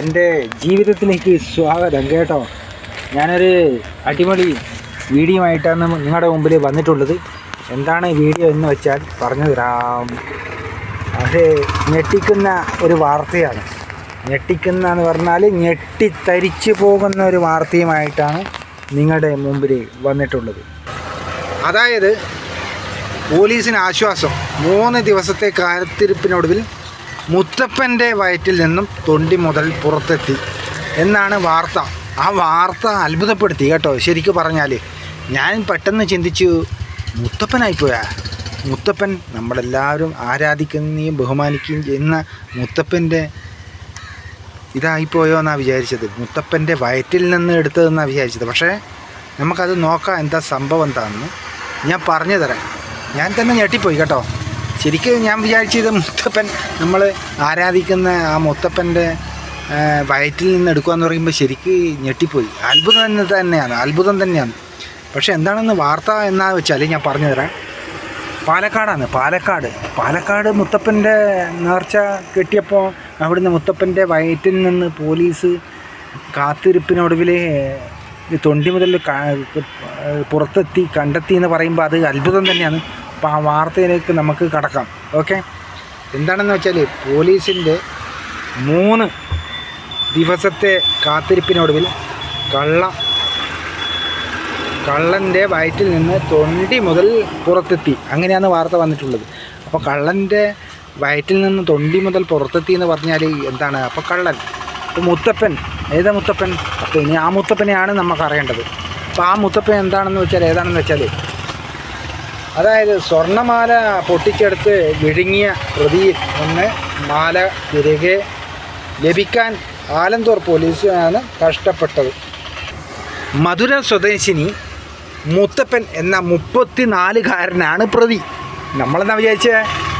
എന്റെ ജീവിതത്തിലേക്ക് സ്വാഗതം കേട്ടോ. ഞാനൊരു അടിപൊളി വീഡിയോ ആയിട്ടാണ് നിങ്ങളുടെ മുമ്പിൽ വന്നിട്ടുള്ളത്. എന്താണ് വീഡിയോ എന്ന് വെച്ചാൽ പറഞ്ഞു തരാം. അത് ഞെട്ടിക്കുന്ന ഒരു വാർത്തയാണ്. ഞെട്ടിക്കുന്ന എന്ന് പറഞ്ഞാൽ ഞെട്ടിത്തരിച്ചു പോകുന്ന ഒരു വാർത്തയുമായിട്ടാണ് നിങ്ങളുടെ മുമ്പിൽ വന്നിട്ടുള്ളത്. അതായത് പോലീസിന് ആശ്വാസം മൂന്ന് ദിവസത്തെ കാത്തിരിപ്പിനൊടുവിൽ മുത്തപ്പന്റെ വയറ്റിൽ നിന്നും തൊണ്ടി മുതൽ പുറത്തെത്തി. എന്നാണ് വാർത്ത. ആ വാർത്ത അത്ഭുതപ്പെടുത്തി കേട്ടോ. ശരിക്കും പറഞ്ഞാൽ ഞാൻ പെട്ടെന്ന് ചിന്തിച്ചു മുത്തപ്പനായിപ്പോയാ? മുത്തപ്പൻ നമ്മളെല്ലാവരും ആരാധിക്കുന്നേയും ബഹുമാനിക്കുകയും ചെയ്യുന്ന മുത്തപ്പന്റെ ഇതായിപ്പോയോ എന്നാണ് വിചാരിച്ചത്. മുത്തപ്പന്റെ വയറ്റിൽ നിന്ന് എടുത്തതെന്നാണ് വിചാരിച്ചത്. പക്ഷേ നമുക്കത് നോക്കാം എന്താ സംഭവം എന്താണെന്ന്. ഞാൻ പറഞ്ഞു തരാം ഞാൻ തന്നെ ഞെട്ടിപ്പോയി കേട്ടോ. ശരിക്കും ഞാൻ വിചാരിച്ചത് മുത്തപ്പൻ നമ്മൾ ആരാധിക്കുന്ന ആ മുത്തപ്പന്റെ വയറ്റിൽ നിന്ന് എടുക്കുക എന്ന് പറയുമ്പോൾ ശരിക്ക് ഞെട്ടിപ്പോയി. അത്ഭുതം തന്നെ തന്നെയാണ് അത്ഭുതം തന്നെയാണ്. പക്ഷേ എന്താണെന്ന് വാർത്ത എന്നാ വെച്ചാൽ ഞാൻ പറഞ്ഞു തരാം. പാലക്കാടാണ് പാലക്കാട്. പാലക്കാട് മുത്തപ്പന്റെ നേർച്ച കെട്ടിയപ്പോൾ അവിടുന്ന് മുത്തപ്പന്റെ വയറ്റിൽ നിന്ന് പോലീസ് കാത്തിരിപ്പിനൊടുവിൽ തൊണ്ടി മുതൽ പുറത്തെത്തി കണ്ടെത്തി എന്ന് പറയുമ്പോൾ അത് അത്ഭുതം തന്നെയാണ്. അപ്പോൾ ആ വാർത്തയിലേക്ക് നമുക്ക് കടക്കാം. ഓക്കെ എന്താണെന്ന് വെച്ചാൽ പോലീസിന്റെ മൂന്ന് ദിവസത്തെ കാത്തിരിപ്പിനൊടുവിൽ കള്ള കള്ളന്റെ വയറ്റിൽ നിന്ന് തൊണ്ടി മുതൽ പുറത്തെത്തി. അങ്ങനെയാണ് വാർത്ത വന്നിട്ടുള്ളത്. അപ്പോൾ കള്ളന്റെ വയറ്റിൽ നിന്ന് തൊണ്ടി മുതൽ പുറത്തെത്തി എന്ന് പറഞ്ഞാൽ എന്താണ്? അപ്പോൾ കള്ളൻ അപ്പോൾ മുത്തപ്പൻ ഏതാ മുത്തപ്പൻ? അപ്പോൾ ഇനി ആ മുത്തപ്പനെയാണ് നമുക്ക് അറിയേണ്ടത്. അപ്പോൾ ആ മുത്തപ്പൻ എന്താണെന്ന് വെച്ചാൽ ഏതാണെന്ന് വെച്ചാൽ അതായത് സ്വർണമാല പൊട്ടിച്ചെടുത്ത് വിഴുങ്ങിയ പ്രതിയിൽ നിന്ന് മാല തിരികെ ലഭിക്കാൻ ആലന്തൂർ പോലീസാണ് കഷ്ടപ്പെട്ടത്. മധുര സ്വദേശിനി മുത്തപ്പൻ എന്ന മുപ്പത്തിനാലുകാരനാണ് പ്രതി. നമ്മളെന്താ വിചാരിച്ചേ?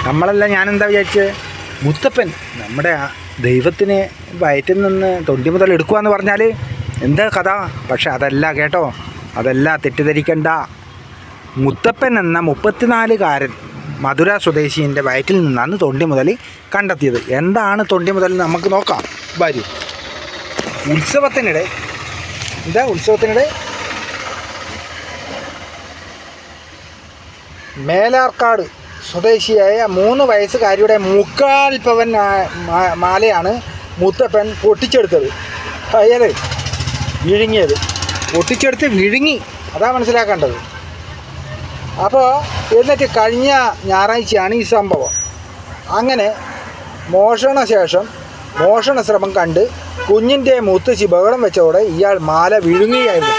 നമ്മളല്ല ഞാനെന്താ വിചാരിച്ചേ? മുത്തപ്പൻ നമ്മുടെ ദൈവത്തിന് വയറ്റിൽ നിന്ന് തൊണ്ടി മുതൽ എടുക്കുക എന്ന് പറഞ്ഞാൽ എന്താ കഥ? പക്ഷെ അതല്ല കേട്ടോ. അതല്ല തെറ്റിദ്ധരിക്കണ്ട. മുത്തപ്പൻ എന്ന മുപ്പത്തിനാലുകാരൻ മധുര സ്വദേശീന്റെ വയറ്റിൽ നിന്നാണ് തൊണ്ടി മുതൽ കണ്ടെത്തിയത്. എന്താണ് തൊണ്ടി മുതൽ നമുക്ക് നോക്കാം. വരൂ. ഉത്സവത്തിനിടെ എന്താ ഉത്സവത്തിനിടെ? മേലാർക്കാട് സ്വദേശിയായ മൂന്ന് വയസ്സുകാരിയുടെ മുക്കാൽ പവൻ മാലയാണ് മുത്തപ്പൻ പൊട്ടിച്ചെടുത്തത്. അയ്യത് വിഴുങ്ങിയത്. പൊട്ടിച്ചെടുത്ത് വിഴുങ്ങി. അതാ മനസ്സിലാക്കേണ്ടത്. അപ്പോൾ എന്നിട്ട് കഴിഞ്ഞ ഞായറാഴ്ചയാണ് ഈ സംഭവം. അങ്ങനെ മോഷണ ശേഷം മോഷണ ശ്രമം കണ്ട് കുഞ്ഞിന്റെ മുത്തശ്ശി ബഹളം വെച്ചതോടെ ഇയാൾ മാല വിഴുങ്ങുകയായിരുന്നു.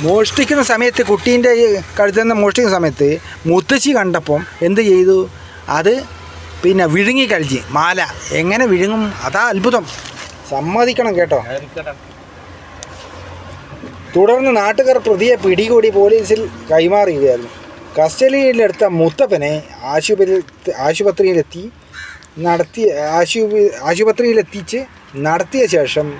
മോഷ്ടിക്കുന്ന സമയത്ത് കുട്ടീന്റെ കഴുത്തു കഴുത്തിൽ നിന്ന് മോഷ്ടിക്കുന്ന സമയത്ത് മുത്തശ്ശി കണ്ടപ്പം എന്ത് ചെയ്തു? അത് പിന്നെ വിഴുങ്ങി കഴിച്ച് മാല. എങ്ങനെ വിഴുങ്ങും? അതാ അത്ഭുതം. സമ്മതിക്കണം കേട്ടോ. തുടർന്ന് നാട്ടുകാർ പ്രതിയെ പിടികൂടി പോലീസിൽ കൈമാറുകയായിരുന്നു കസ്റ്റഡിയിലെടുത്ത മുത്തപ്പനെ ആശുപത്രി ആശുപത്രിയിലെത്തി നടത്തി ആശു ആശുപത്രിയിലെത്തിച്ച് നടത്തിയ ശേഷം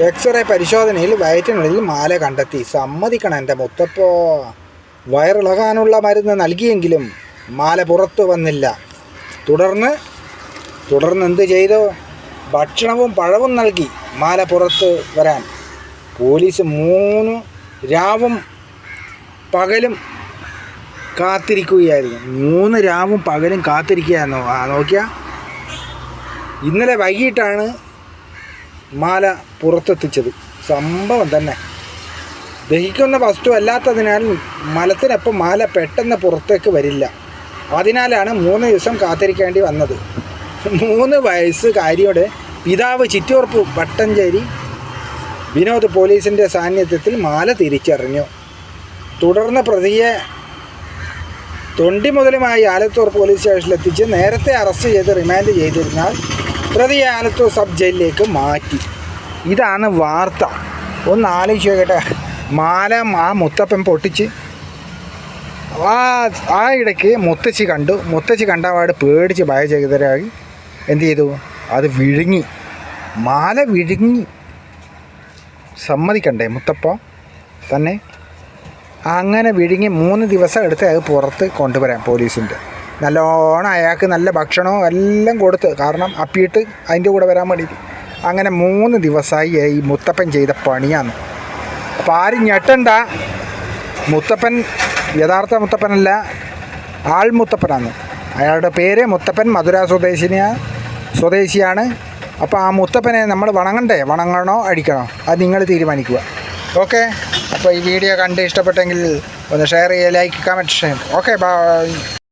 എക്സ്റേ പരിശോധനയിൽ വയറ്റിനുള്ളിൽ മാല കണ്ടെത്തി. സമ്മതിക്കണം എന്റെ മുത്തപ്പോ. വയറിളകാനുള്ള മരുന്ന് നൽകിയെങ്കിലും മാല പുറത്തു വന്നില്ല. തുടർന്ന് തുടർന്ന് എന്ത് ചെയ്തു? ഭക്ഷണവും പഴവും നൽകി മാല പുറത്ത് വരാൻ. പോലീസ് മൂന്ന് രാവും പകലും കാത്തിരിക്കുകയായിരുന്നു. മൂന്ന് രാവും പകലും കാത്തിരിക്കുകയായിരുന്നു. ആ നോക്കിയ. ഇന്നലെ വൈകിട്ടാണ് മാല പുറത്തെത്തിച്ചത്. സംഭവം തന്നെ. ദഹിക്കുന്ന വസ്തു അല്ലാത്തതിനാൽ മലത്തിനൊപ്പം മാല പെട്ടെന്ന് പുറത്തേക്ക് വരില്ല. അതിനാലാണ് മൂന്ന് ദിവസം കാത്തിരിക്കേണ്ടി വന്നത്. മൂന്ന് വയസ്സ് വയസ്സുകാരിയുടെ പിതാവ് ചിറ്റൂർപ്പ് വട്ടഞ്ചേരി വിനോദ് പോലീസിന്റെ സാന്നിധ്യത്തിൽ മാല തിരിച്ചറിഞ്ഞു. തുടർന്ന് പ്രതിയെ തൊണ്ടി മുതലുമായി ആലത്തൂർ പോലീസ് സ്റ്റേഷനിലെത്തിച്ച് നേരത്തെ അറസ്റ്റ് ചെയ്ത് റിമാൻഡ് ചെയ്തിരുന്നാൽ പ്രതിയെ ആലത്തൂർ സബ് ജയിലിലേക്ക് മാറ്റി. ഇതാണ് വാർത്ത. ഒന്ന് ആലോചിച്ച് നോക്കട്ടെ. മാല ആ മുത്തപ്പൻ പൊട്ടിച്ച് ആ ആ ഇടയ്ക്ക് മുത്തച്ചി കണ്ടു. മുത്തച്ചി കണ്ടപാട് പേടിച്ച് ഭയചകിതരായി. എന്ത് ചെയ്തു? അത് വിഴുങ്ങി. മാല വിഴുങ്ങി. സമ്മതിക്കണ്ടേ മുത്തപ്പ? തന്നെ അങ്ങനെ വിഴുങ്ങി മൂന്ന് ദിവസം എടുത്ത് അത് പുറത്ത് കൊണ്ടുവരാൻ പോലീസിന്റെ. നല്ലോണം അയാൾക്ക് നല്ല ഭക്ഷണവും എല്ലാം കൊടുത്ത് കാരണം അപ്പിയിട്ട് അതിന്റെ കൂടെ വരാൻ വേണ്ടി. അങ്ങനെ മൂന്ന് ദിവസമായി ഈ മുത്തപ്പൻ ചെയ്ത പണിയാണ്. അപ്പോൾ ആരും ഞെട്ടണ്ട. മുത്തപ്പൻ യഥാർത്ഥ മുത്തപ്പനല്ല ആൾ മുത്തപ്പനാണ്. അയാളുടെ പേര് മുത്തപ്പൻ മധുര സ്വദേശിനിയ സ്വദേശിയാണ്. അപ്പോൾ ആ മുത്തപ്പനെ നമ്മൾ വണങ്ങണ്ടേ? വണങ്ങണോ? അടിക്കണോ? അത് നിങ്ങൾ തീരുമാനിക്കുക. ഓക്കെ? അപ്പോൾ ഈ വീഡിയോ കണ്ട് ഇഷ്ടപ്പെട്ടെങ്കിൽ ഒന്ന് ഷെയർ ചെയ്യുക like comment share okay bye